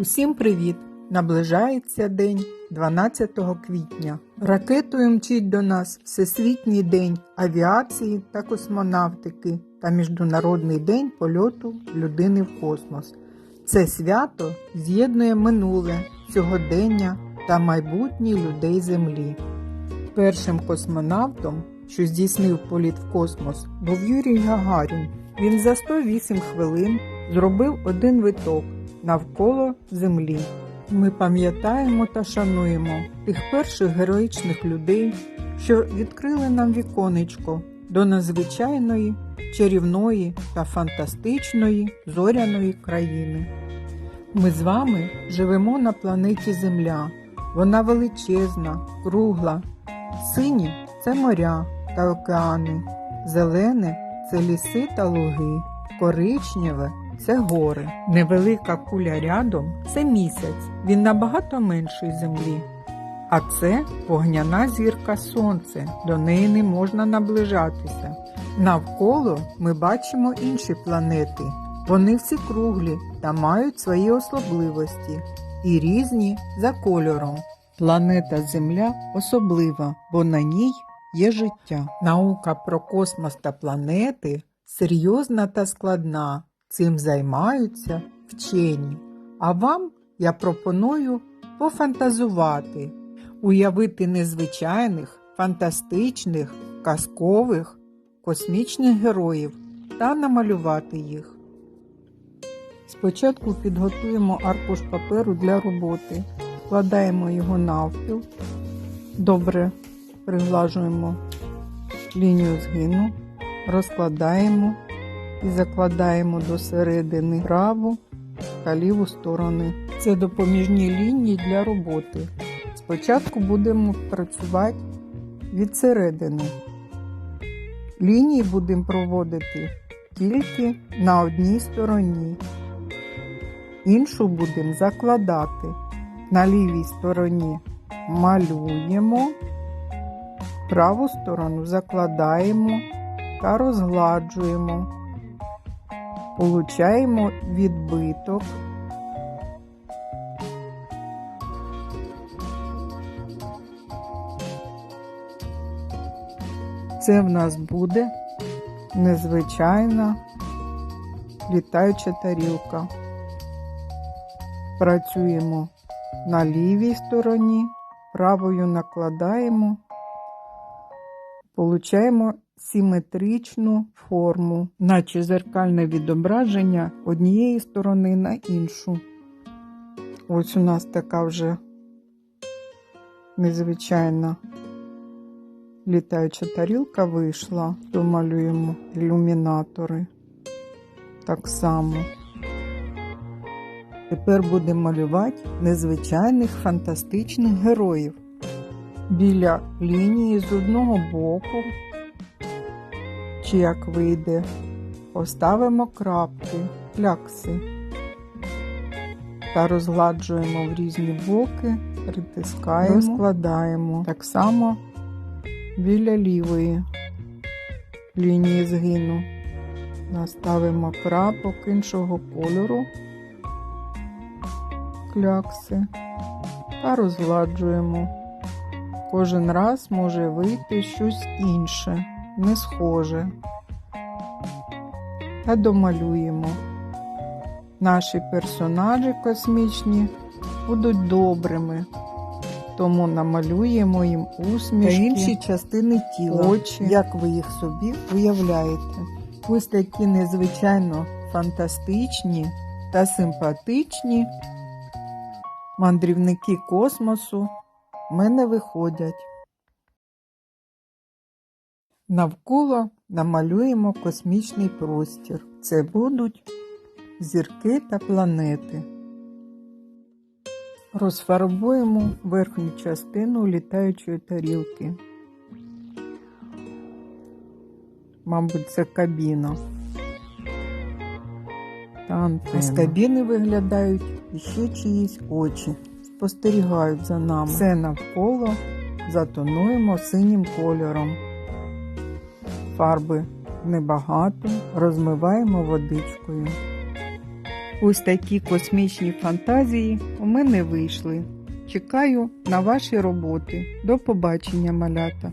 Усім привіт! Наближається день 12 квітня. Ракетою мчить до нас Всесвітній день авіації та космонавтики та Міжнародний день польоту людини в космос. Це свято з'єднує минуле, сьогодення та майбутнє людей Землі. Першим космонавтом, що здійснив політ в космос, був Юрій Гагарін. Він за 108 хвилин зробив один виток навколо Землі. Ми пам'ятаємо та шануємо тих перших героїчних людей, що відкрили нам віконечко до надзвичайної, чарівної та фантастичної зоряної країни. Ми з вами живемо на планеті Земля. Вона величезна, кругла. Сині це моря та океани, зелене це ліси та луги, коричневе це гори. Невелика куля рядом це місяць, він набагато менший землі. А це вогняна зірка Сонце, до неї не можна наближатися. Навколо ми бачимо інші планети. Вони всі круглі та мають свої особливості і різні за кольором. Планета Земля особлива, бо на ній є життя. Наука про космос та планети серйозна та складна. Цим займаються вчені. А вам я пропоную пофантазувати, уявити незвичайних, фантастичних, казкових, космічних героїв та намалювати їх. Спочатку підготуємо аркуш паперу для роботи, вкладаємо його навпіл, добре приглажуємо лінію згину, розкладаємо і закладаємо до середини праву та ліву сторони. Це допоміжні лінії для роботи. Спочатку будемо працювати від середини. Лінії будемо проводити тільки на одній стороні. Іншу будемо закладати. На лівій стороні малюємо, праву сторону закладаємо та розгладжуємо. Получаємо відбиток. Це в нас буде незвичайна літаюча тарілка. Працюємо на лівій стороні, правою накладаємо, получаємо симетричну форму, наче зеркальне відображення однієї сторони на іншу. Ось у нас така вже незвичайна літаюча тарілка вийшла, домалюємо ілюмінатори так само. Тепер будемо малювати незвичайних фантастичних героїв. Біля лінії з одного боку, чи як вийде, поставимо крапки, клякси та розгладжуємо в різні боки, притискаємо, розкладаємо. Так само біля лівої лінії згину. Наставимо крапок іншого кольору, клякси та розгладжуємо. Кожен раз може вийти щось інше, не схоже. Та домалюємо. Наші персонажі космічні будуть добрими, тому намалюємо їм усмішки Та інші частини тіла, очі, як ви їх собі уявляєте. Ось такі незвичайно фантастичні та симпатичні мандрівники космосу в мене виходять. Навколо намалюємо космічний простір. Це будуть зірки та планети. Розфарбуємо верхню частину літаючої тарілки. Мабуть, це кабіна. Та антенна. З кабіни виглядають іще чиїсь очі. Спостерігають за нами. Все навколо затонуємо синім кольором. Фарби небагато, розмиваємо водичкою. Ось такі космічні фантазії у мене вийшли. Чекаю на ваші роботи. До побачення, малята!